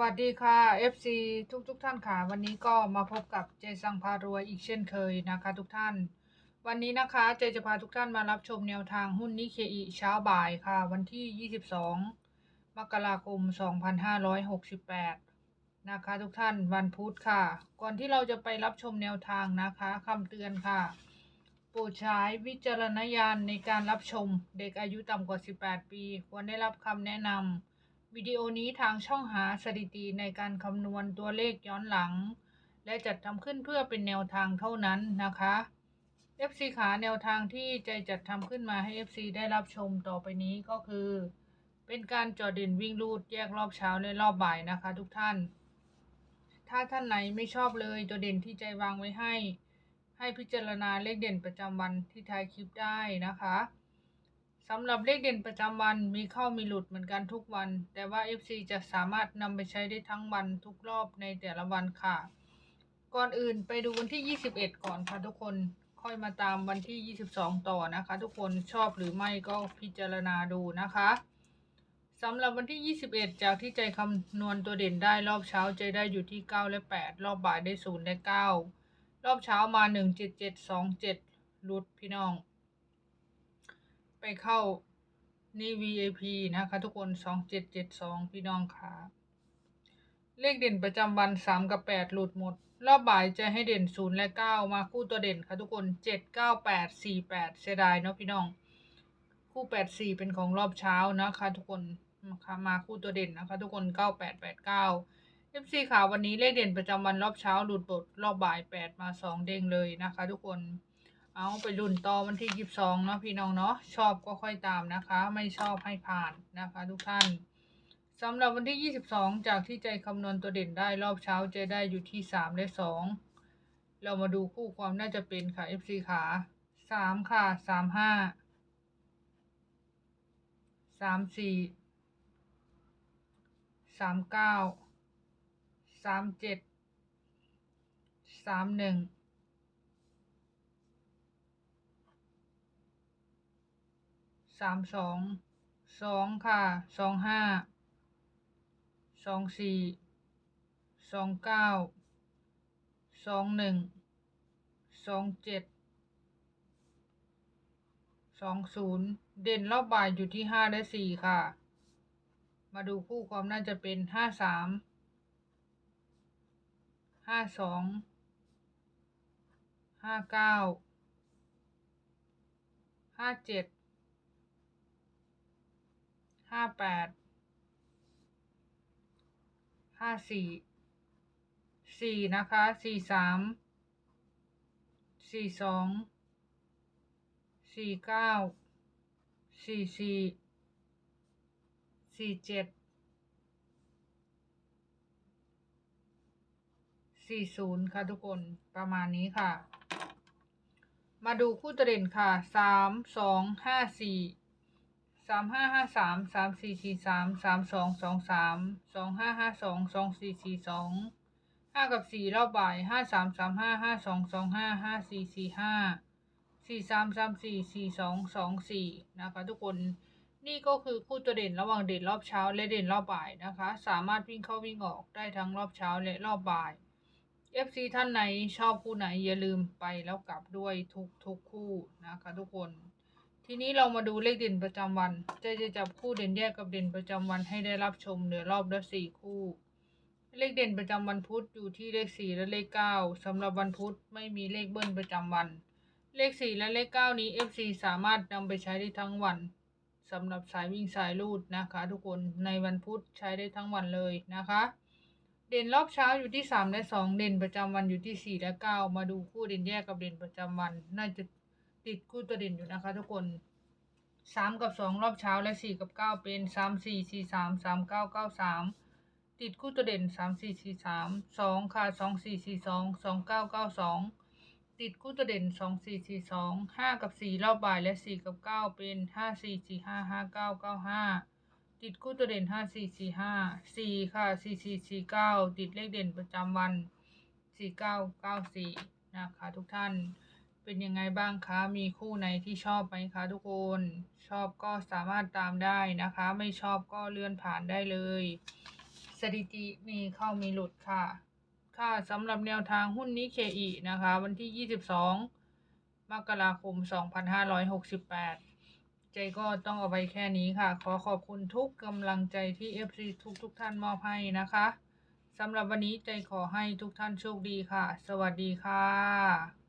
วัสดีค่ะ FC ทุกทุกๆท่านค่ะ วันนี้ก็มาพบกับเจสังพารวยอีกเช่นเคยนะคะ ทุกท่าน วันนี้นะคะเจจะพาทุกท่านมารับชมแนวทางหุ้นนิเคอีเช้าบ่ายค่ะ วันที่ 22 มกราคม 2568 นะคะ ทุกท่านวันพุธค่ะ ก่อนที่เราจะไปรับชมแนวทางนะคะคำเตือนค่ะโปรดใช้วิจารณญาณในการรับชมเด็กอายุต่ำกว่า 18 ปี ควรได้รับคำแนะนำ วิดีโอนี้ทางช่องหาสถิติในการคำนวณตัวเลขย้อนหลัง และจัดทำขึ้นเพื่อเป็นแนวทางเท่านั้นนะคะ FC ขาแนวทางที่ใจจัดทำขึ้นมาให้ FC ได้รับชมต่อไปนี้ก็คือ เป็นการจอดเด่นวิ่งรูดแยกรอบเช้าและรอบบ่ายนะคะ ทุกท่าน ถ้าท่านไหนไม่ชอบเลยตัวเด่นที่ใจวางไว้ให้ ให้พิจารณาเลขเด่นประจำวันที่ท้ายคลิปได้นะคะ สำหรับเลขเด่นประจำวันมีเข้ามีหลุดเหมือนกันทุกวัน แต่ว่า FC จะสามารถนำไปใช้ได้ทั้งวันทุกรอบในแต่ละวันค่ะ ก่อนอื่นไปดูวันที่ 21 ก่อนค่ะทุกคนค่อยมาตามวันที่ 22 ต่อนะคะ ทุกคนชอบหรือไม่ก็พิจารณาดูนะคะสำหรับวันที่ 21 จากที่ใจคำนวณตัวเด่นได้รอบเช้าใจได้อยู่ที่ 9 และ 8 รอบบ่ายได้ 0 และ 9 รอบเช้ามา 17727รุดพี่น้อง ไปเข้านี่ VIP นะคะทุกคน2772พี่น้องค่ะเลขเด่นประจำวัน3กับ8หลุดหมด รอบบ่ายจะให้เด่น0และ9มาคู่ตัวเด่นค่ะทุกคน7 9 8 4 8เสียดายเนาะพี่น้อง คู่8 4เป็นของรอบเช้านะคะทุกคนนะคะมาคู่ตัวเด่นนะคะทุกคน9 8 8 9 FC ค่ะวันนี้เลขเด่นประจำวันรอบเช้าหลุดบทรอบบ่าย8มา2เด้งเลยนะคะทุกคน เอาไปรุ่นต่อวันที่22เนาะพี่น้องเนาะชอบก็ค่อยตามนะคะ ไม่ชอบให้ผ่านนะคะ ทุกท่านสำหรับวันที่ 22 จากที่ใจคำนวณตัวเด่นได้รอบเช้าจะได้อยู่ที่ 3 และ 2 เรามาดูคู่ความน่าจะเป็นค่ะ FC ขา 3 ค่ะ 3 5 3 4 3 9 3 7 3 1 สามสองสองค่ะสองห้าสองสี่สองเก้าสองหนึ่งสองเจ็ดสองศูนย์เด่นรอบบ่ายอยู่ที่ห้าและสี่ค่ะ มาดูคู่ความน่าจะเป็นห้าสามห้าสองห้าเก้าห้าเจ็ด ห้าแปด ห้าสี่ สี่นะคะ สี่สาม สี่สอง สี่เก้า สี่สี่ สี่เจ็ด สี่ศูนย์ค่ะทุกคน ประมาณนี้ค่ะ มาดูคู่ตเด่นค่ะ สาม สอง ห้าสี่ สามห้าห้าสามสามสี่สี่สามสามสองสองสามสองห้าห้าสองสองสี่สี่สองห้ากับสี่รอบบ่ายห้าสามสามห้าห้าสองสองห้าห้าสี่สี่ห้าสี่สามสามสี่สี่สองสองสี่นะคะทุกคนนี่ก็คือคู่ตัวเด่นระหว่างเด่นรอบเช้าและเด่นรอบบ่ายนะคะ สามารถวิ่งเข้าวิ่งออกได้ทั้งรอบเช้าและรอบบ่าย FC ท่านไหนชอบคู่ไหนอย่าลืมไปแล้วกลับด้วยทุกทุกคู่นะคะทุกคน ทีนี้เรามาดูเลขเด่นประจำวันเจะจะจับคู่เด่นแยกกับเด่นประจำวันให้ได้รับชมเหลือรอบละสี่คู่ เลขเด่นประจำวันพุธอยู่ที่เลขสี่และเลขเก้าสำหรับวันพุธไม่มีเลขเบิ้ลประจำวัน เลขสี่และเลขเก้านี้ FC สามารถนำไปใช้ได้ทั้งวันสำหรับสายวิ่งสายลูดนะคะ ทุกคนในวันพุธใช้ได้ทั้งวันเลยนะคะ เด่นรอบเช้าอยู่ที่สามและสองเด่นประจำวันอยู่ที่สี่และเก้ามาดูคู่เด่นแยกกับเด่นประจำวัน น่าจะ ติดคู่ตัวเด่นอยู่นะคะทุกคนสามกับสองรอบเช้าและสี่กับเก้าเป็นสามสี่สี่สามสามเก้าเก้าสามติดคู่ตัวเด่นสามสี่สี่สามสองค่ะสองสี่สี่สองสองเก้าเก้าสองติดคู่ตัวเด่นสองสี่สี่สองห้ากับสี่รอบบ่ายและสี่กับเก้าเป็นห้าสี่สี่ห้าห้าเก้าเก้าห้าติดคู่ตัวเด่นห้าสี่สี่ห้าสี่ค่ะสี่สี่สี่เก้าติดเลขเด่นประจำวันสี่เก้าเก้าสี่นะคะทุกท่าน เป็นยังไงบ้างคะ มีคู่ไหนที่ชอบไหมคะทุกคน ชอบก็สามารถตามได้นะคะ ไม่ชอบก็เลื่อนผ่านได้เลย สถิติมีเข้ามีหลุดค่ะ ค่ะสำหรับแนวทางหุ้นนิเคอีนะคะ วันที่ 22 มกราคม 2568 ใจก็ต้องเอาไปแค่นี้ค่ะ ขอขอบคุณทุกกำลังใจที่ FC ทุกทุกท่านมอบให้นะคะสำหรับวันนี้ใจขอให้ทุกท่านโชคดีค่ะ สวัสดีค่ะ